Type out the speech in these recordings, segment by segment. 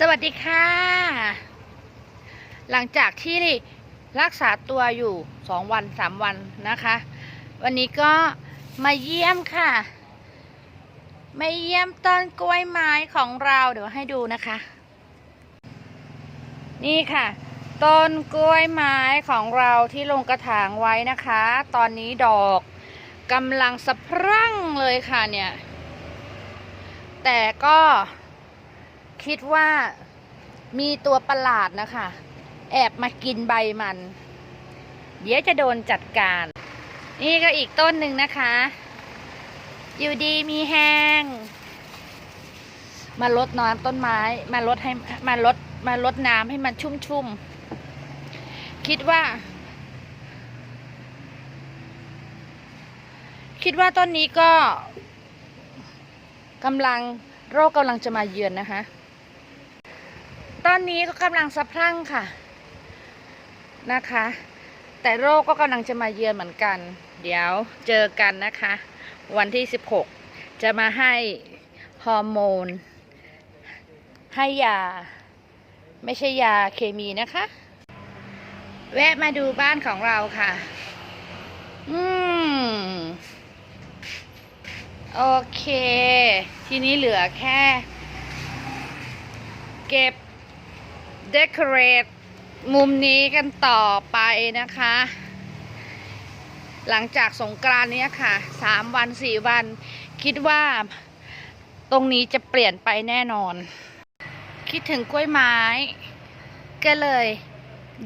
สวัสดีค่ะ หลังจากที่รักษาตัวอยู่สองวันสามวันนะคะ วันนี้ก็มาเยี่ยมค่ะ มาเยี่ยมต้นกล้วยไม้ของเราเดี๋ยวให้ดูนะคะ นี่ค่ะ ต้นกล้วยไม้ของเราที่ลงกระถางไว้นะคะ ตอนนี้ดอกกำลังสะพรั่งเลยค่ะเนี่ย แต่ก็ คิดว่ามีตัวประหลาดนะคะ แอบมากินใบมัน เดี๋ยวจะโดนจัดการ นี่ก็อีกต้นหนึ่งนะคะ อยู่ดีมีแห้ง มาลดน้ำต้นไม้ มาลดให้มาลดมาลดน้ำให้มันชุ่มๆคิดว่า คิดว่าต้นนี้ก็กำลังโรคกำลังจะมาเยือนนะคะ ต้นนี้ก็กำลังสะพรั่งค่ะนะคะ แต่โรคก็กำลังจะมาเยือนเหมือนกัน เดี๋ยวเจอกันนะคะ วันที่ 16 จะมาให้ฮอร์โมน ให้ยา ไม่ใช่ยาเคมีนะคะ แวะมาดูบ้านของเราค่ะ อืม โอเค ทีนี้เหลือแค่ เก็บ decorate มุมนี้กันต่อไปนะคะ หลังจากสงกรานเนี้ยค่ะสามวันสี่วัน คิดว่าตรงนี้จะเปลี่ยนไปแน่นอน คิดถึงกล้วยไม้ ก็เลย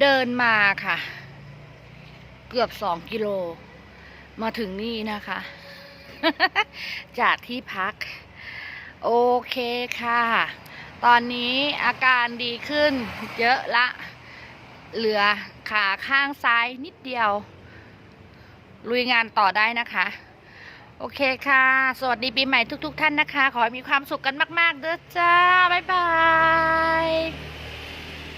เดินมาค่ะ เกือบสองกิโล มาถึงนี่นะคะ จากที่พัก โอเคค่ะ ตอนนี้อาการดีขึ้นเยอะละ เหลือขาข้างซ้ายนิดเดียว ลุยงานต่อได้นะคะ โอเคค่ะ สวัสดีปีใหม่ทุก ๆทท่านนะคะ ขอให้มีความสุขกันมาก ๆ เด้อจ้า บ๊ายบาย